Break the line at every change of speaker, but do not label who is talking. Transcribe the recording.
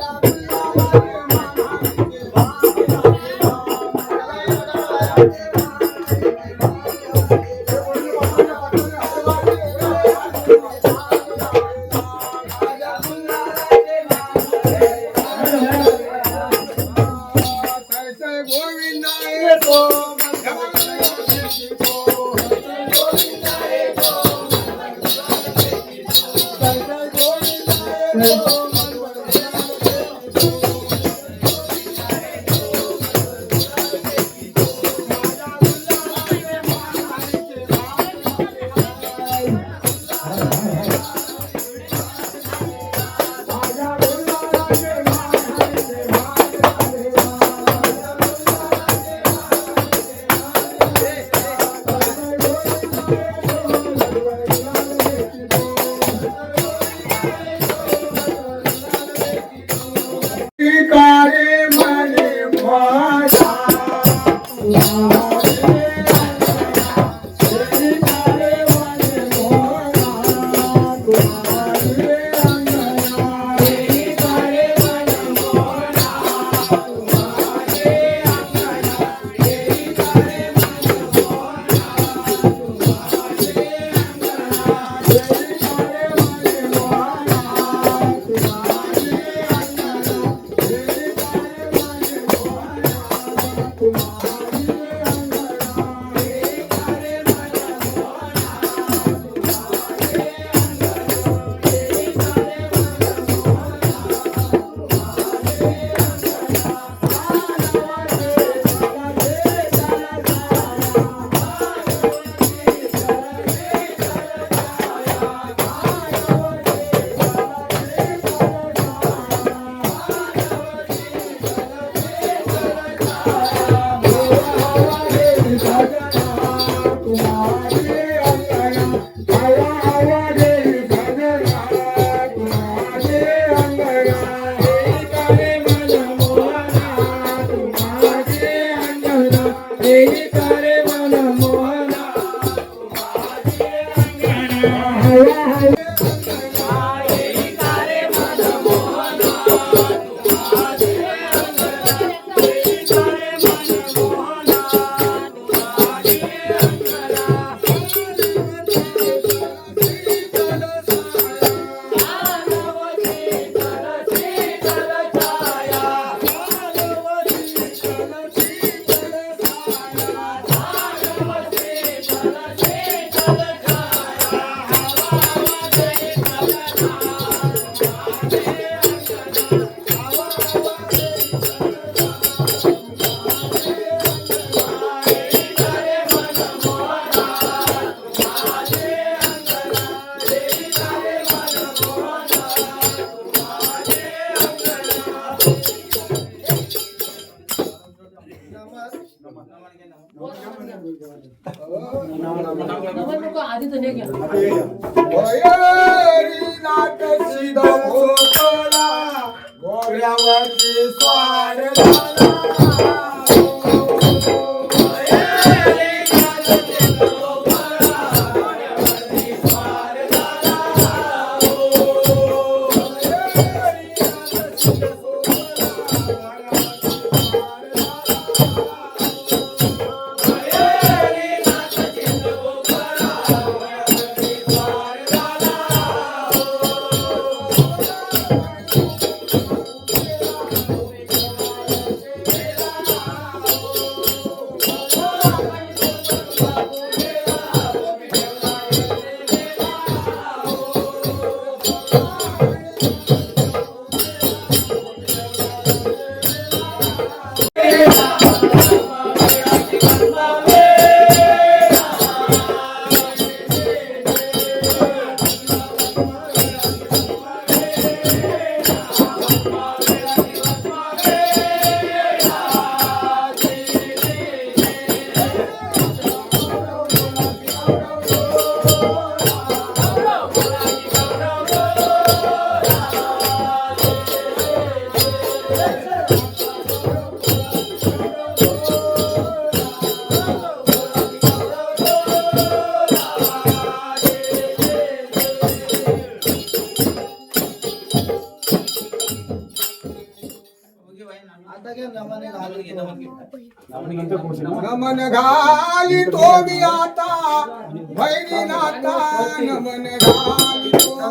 तो. गोविंदा
आधी तर हे
स्वार yeah, yeah.
नमन घाली तो भी आता भैरी नाता नमन घाली तो.